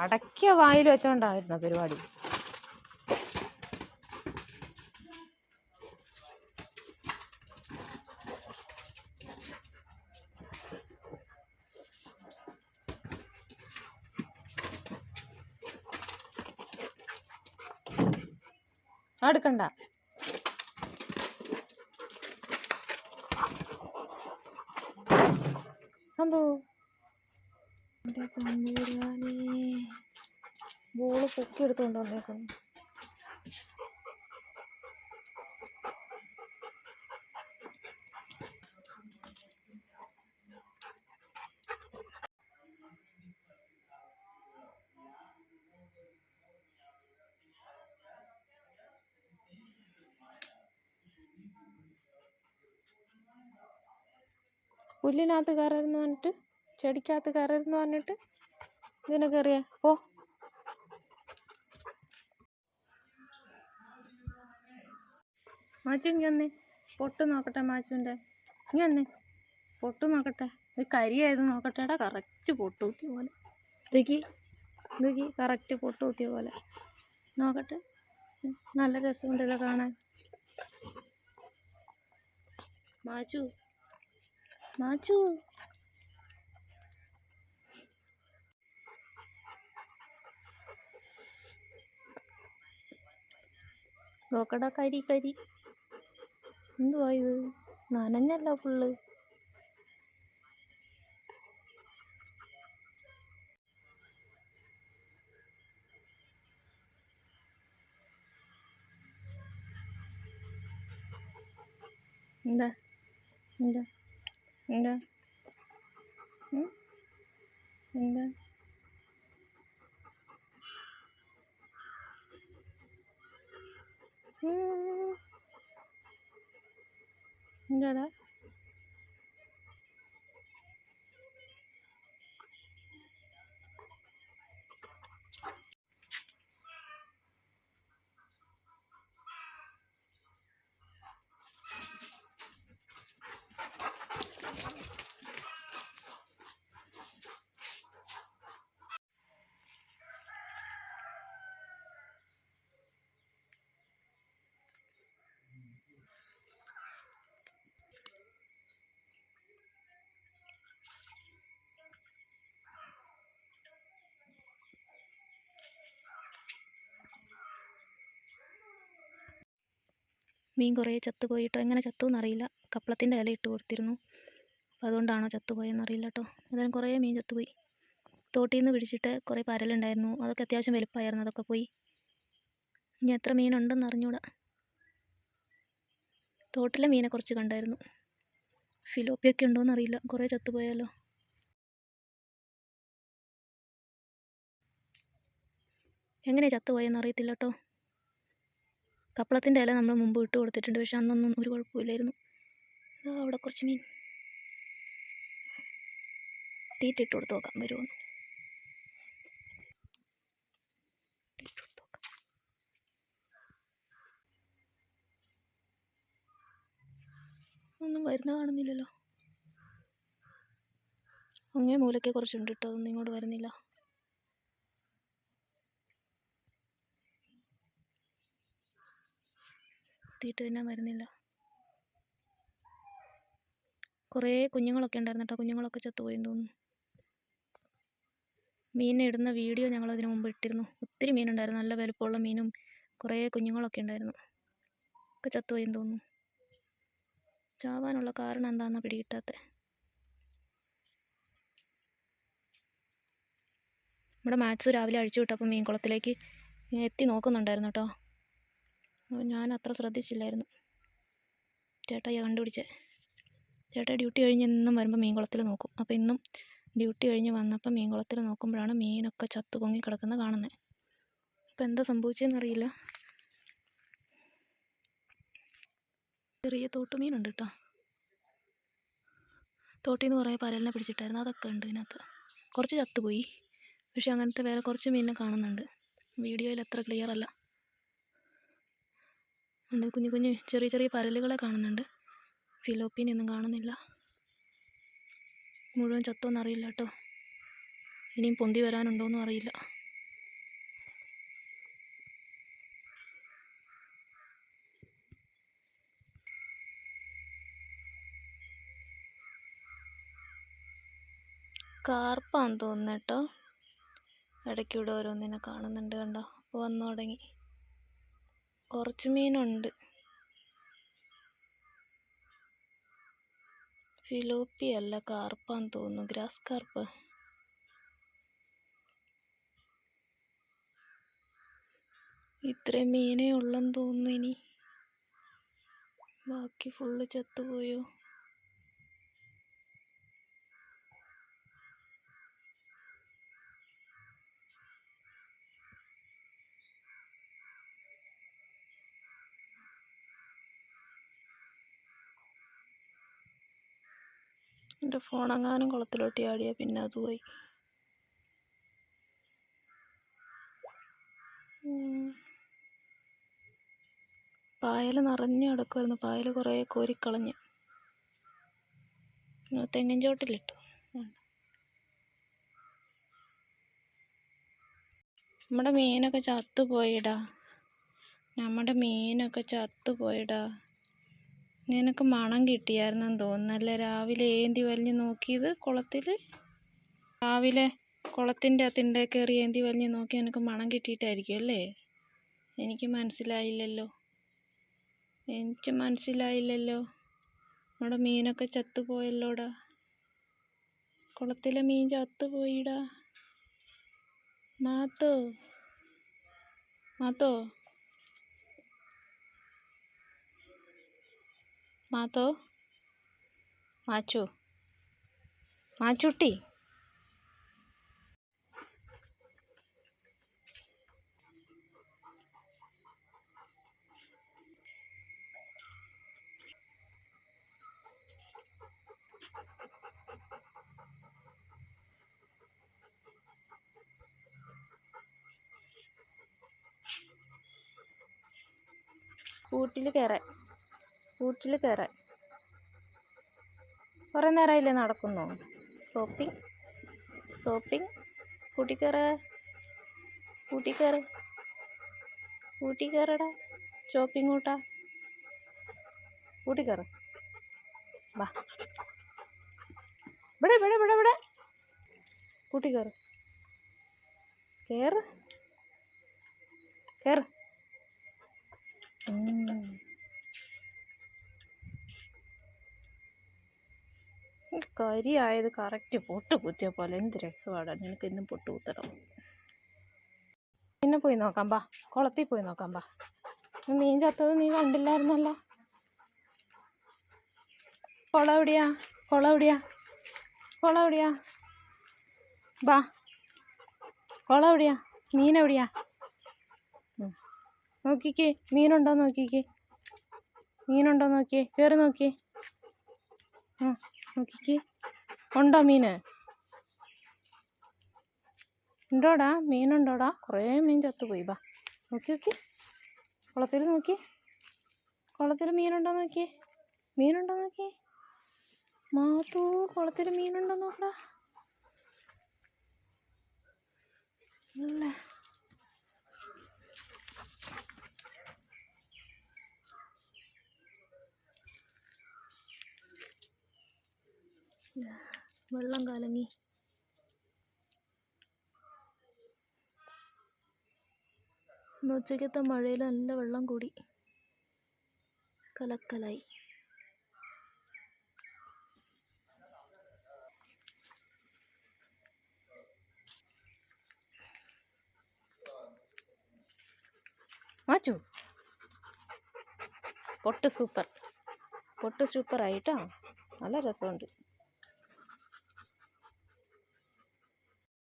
അടക്കിയ വായിൽ വെച്ചോണ്ടായിരുന്നു പരിപാടി. എടുക്കണ്ട. എന്തോ? എന്റെ തമ്പുരാനേ ബോൾ വന്നേക്കുന്നു. പുല്ലിനകത്ത് കയറരുന്ന് പറഞ്ഞിട്ട്? ചെടിക്കകത്ത് കയറരുതെന്ന് പറഞ്ഞിട്ട് ഇതിനെ കയറിയ. പോ. മാച്ചു ഇങ്ങനെ പൊട്ട് നോക്കട്ടെ മാച്ചുന്റെ ഇങ്ങനെ പൊട്ട് നോക്കട്ടെ. ഇത് കരിയായത് നോക്കട്ടെടാ കറക്റ്റ് പൊട്ട് പോലെ. ഇതേക്ക് ഇതേക്ക് കറക്റ്റ് പൊട്ട് കുത്തിയ പോലെ. നോക്കട്ടെ. നല്ല രസമുണ്ടല്ലോ കാണാൻ. മാച്ചു. മാച്ചു. നോക്കടാ കരി കരി. എന്തുവാ ഇത്? ഫുള്ള് ഫുള്ള് എന്താ? എന്താ? എന്താ? 嗯，你咋啦 മീൻ കുറേ ചത്തുപോയിട്ടോ? എങ്ങനെ ചത്തു എന്നറിയില്ല കപ്പളത്തിന്റെ ഇല ഇട്ട് കൊടുത്തിരുന്നു. അപ്പോൾ അതുകൊണ്ടാണോ ചത്തുപോയെന്ന് അറിയില്ല കേട്ടോ എന്തായാലും കുറേ മീൻ ചത്തുപോയി. തോട്ടിൽ നിന്ന് പിടിച്ചിട്ട് കുറേ പരലുണ്ടായിരുന്നു. അതൊക്കെ അത്യാവശ്യം വലുപ്പമായിരുന്നു. അതൊക്കെ പോയി. ഇനി എത്ര മീനുണ്ടെന്ന് അറിഞ്ഞൂടാ തോട്ടിലെ മീനെ കുറച്ച് കണ്ടായിരുന്നു. ഫിലോപ്പിയൊക്കെ ഉണ്ടോയെന്ന് അറിയില്ല കുറേ ചത്തുപോയാലോ? എങ്ങനെ ചത്തുപോയെന്ന് അറിയത്തില്ല കേട്ടോ കപ്പളത്തിന്റെ ഇല നമ്മൾ മുമ്പ് ഇട്ട് കൊടുത്തിട്ടുണ്ട്. പക്ഷെ അന്നൊന്നും ഒരു കുഴപ്പമില്ലായിരുന്നു. അവിടെ കുറച്ച് മീൻ. തീറ്റ ഇട്ട് കൊടുത്ത് നോക്കാം. വരുമോ ഒന്നും വരുന്ന കാണുന്നില്ലല്ലോ. അങ്ങേ മൂലയ്ക്ക് കുറച്ചുണ്ട് കേട്ടോ. അതൊന്നും ഇങ്ങോട്ട് വരുന്നില്ല. തീറ്റ തന്നെ വരുന്നില്ല. കുറേ കുഞ്ഞുങ്ങളൊക്കെ ഉണ്ടായിരുന്നു കേട്ടോ കുഞ്ഞുങ്ങളൊക്കെ ചത്തുപോയെന്ന് തോന്നുന്നു. മീനിനെ ഇടുന്ന വീഡിയോ ഞങ്ങൾ അതിന് മുമ്പ് ഇട്ടിരുന്നു. ഒത്തിരി മീനുണ്ടായിരുന്നു നല്ല വലുപ്പമുള്ള മീനും കുറേ കുഞ്ഞുങ്ങളൊക്കെ ഉണ്ടായിരുന്നു. ഒക്കെ ചത്തുപോയെന്ന് തോന്നുന്നു. ചാവാനുള്ള കാരണം എന്താണെന്നാണ് പിടികിട്ടാത്ത. നമ്മുടെ മാത്സ് രാവിലെ അഴിച്ചു വിട്ടപ്പോൾ മീൻകുളത്തിലേക്ക് എത്തി നോക്കുന്നുണ്ടായിരുന്നു കേട്ടോ. ഞാൻ അത്ര ശ്രദ്ധിച്ചില്ലായിരുന്നു. ചേട്ടായി കണ്ടുപിടിച്ചേ. ചേട്ടാ ഡ്യൂട്ടി കഴിഞ്ഞ് എന്നും വരുമ്പോൾ മീൻകുളത്തിൽ നോക്കും. അപ്പോൾ ഇന്നും ഡ്യൂട്ടി കഴിഞ്ഞ് വന്നപ്പോൾ മീൻകുളത്തിൽ നോക്കുമ്പോഴാണ് മീനൊക്കെ ചത്തു പൊങ്ങി കിടക്കുന്നത് കാണുന്നത്. അപ്പോൾ എന്താ സംഭവിച്ചതെന്ന് അറിയില്ല. ചെറിയ തോട്ടുമീനുണ്ട് കേട്ടോ. തോട്ടിൽ നിന്ന് കുറേ പരലിനെ പിടിച്ചിട്ടായിരുന്നു. അതൊക്കെ ഉണ്ട് ഇതിനകത്ത്. കുറച്ച് ചത്തുപോയി. പക്ഷേ അങ്ങനത്തെ വേറെ കുറച്ച് മീനിനെ കാണുന്നുണ്ട്. വീഡിയോയിൽ അത്ര ക്ലിയർ അല്ല. ഉണ്ട് കുഞ്ഞു കുഞ്ഞു ചെറിയ ചെറിയ പരലുകളെ കാണുന്നുണ്ട്. ഫിലോപ്പിയൻ ഒന്നും കാണുന്നില്ല. മുഴുവൻ ചത്തോന്ന് അറിയില്ല കേട്ടോ. ഇനിയും പൊന്തി വരാനുണ്ടോയെന്നും അറിയില്ല. കാർപ്പാന്ന് തോന്നുന്നു കേട്ടോ. ഇടയ്ക്കൂടെ ഓരോന്നിനെ കാണുന്നുണ്ട് കണ്ടോ. അപ്പോൾ വന്നു തുടങ്ങി. കുറച്ച് മീനുണ്ട്. ഫിലോപ്പി അല്ല കാർപ്പാന്ന് തോന്നുന്നു. Grass carp. ഇത്രയും മീനേ ഉള്ളെന്ന് തോന്നുന്നു ഇനി. ബാക്കി ഫുള്ള് ചത്തുപോയോ? എന്റെ ഫോണെങ്ങാനും കുളത്തിലോട്ട് ചാടിയാൽ പിന്നെ അത് പോയി. പായൽ നിറഞ്ഞു കിടക്കുമായിരുന്നു പായൽ കുറേ കോരിക്കളഞ്ഞ്. തെങ്ങിൻ ചോട്ടിലിട്ടു. നമ്മുടെ മീനൊക്കെ ചത്തു പോയിടാ നമ്മുടെ മീനൊക്കെ ചത്തു പോയിടാ നിനക്ക് മണം കിട്ടിയായിരുന്നെന്ന് തോന്നുന്നല്ലേ രാവിലെ ഏന്തി വലിഞ്ഞ് നോക്കിയത് കുളത്തിൽ രാവിലെ കുളത്തിന്റെ അകത്തിന്റെ കയറി ഏന്തി വലിഞ്ഞ് നോക്കി നിനക്ക് മണം കിട്ടിയിട്ടായിരിക്കും അല്ലേ? എനിക്ക് മനസ്സിലായില്ലല്ലോ. എനിക്ക് മനസ്സിലായില്ലല്ലോ. നമ്മുടെ മീനൊക്കെ ചത്തുപോയല്ലോടാ. കുളത്തിലെ മീൻ ചത്തുപോയിടാ. മാത്തോ? മാത്തോ? മാത്തോ മാച്ചു? മാച്ചുട്ടി? കൂട്ടിൽ കയറാൻ കൂട്ടിൽ കയറാൻ. കുറേ നേരമായില്ലേ നടക്കുന്നു? സോപ്പിങ് സോപ്പിങ് കൂട്ടി കയറ കൂട്ടി കയറ്. കൂട്ടി കയറടാ ഷോപ്പിംഗ് കൂട്ടാ. കൂട്ടി കയറ്. വാ. ഇവിടെ ഇവിടെ ഇവിടെ ഇവിടെ. കൂട്ടി കയറ്. കയറ്. കരിയായത് കറക്റ്റ് പൊട്ട് കുത്തിയ പോലെ. എന്ത് രസമാണ് നിനക്ക് ഇന്നും പൊട്ട് കുത്തണം. പിന്നെ പോയി നോക്കാം ബാ. കുളത്തിൽ പോയി നോക്കാം ബാ. മീൻ ചത്തത് നീ കണ്ടില്ലായിരുന്നല്ലോ. കുളം എവിടെയാ? കുളം എവിടെയാ? കുളം എവിടെയാ? ബാ. കുളം എവിടെയാ? മീൻ എവിടെയാ. നോക്കിക്കേ. മീനുണ്ടോ നോക്കിക്കേ. മീനുണ്ടോ നോക്കിയേ. കയറി നോക്കിയേ. ആ നോക്കിക്കേ. ഉണ്ടോ മീന്? ഉണ്ടോടാ? മീനുണ്ടോടാ? കുറേ മീൻ ചത്തുപോയി. ബാ നോക്കി നോക്കി. കുളത്തിൽ നോക്കി. കുളത്തിൽ മീനുണ്ടോ നോക്കി? മീനുണ്ടോ നോക്കി? മാത്തു കുളത്തിൽ മീനുണ്ടോ നോക്കടാ. അല്ലേ വെള്ളം കലങ്ങി. ഇന്ന് ഉച്ചയ്ക്കത്തെ മഴയിൽ നല്ല വെള്ളം കൂടി. കലക്കലായി. മാച്ചു. പൊട്ട് സൂപ്പർ. പൊട്ട് സൂപ്പർ ആയിട്ടോ നല്ല രസമുണ്ട്.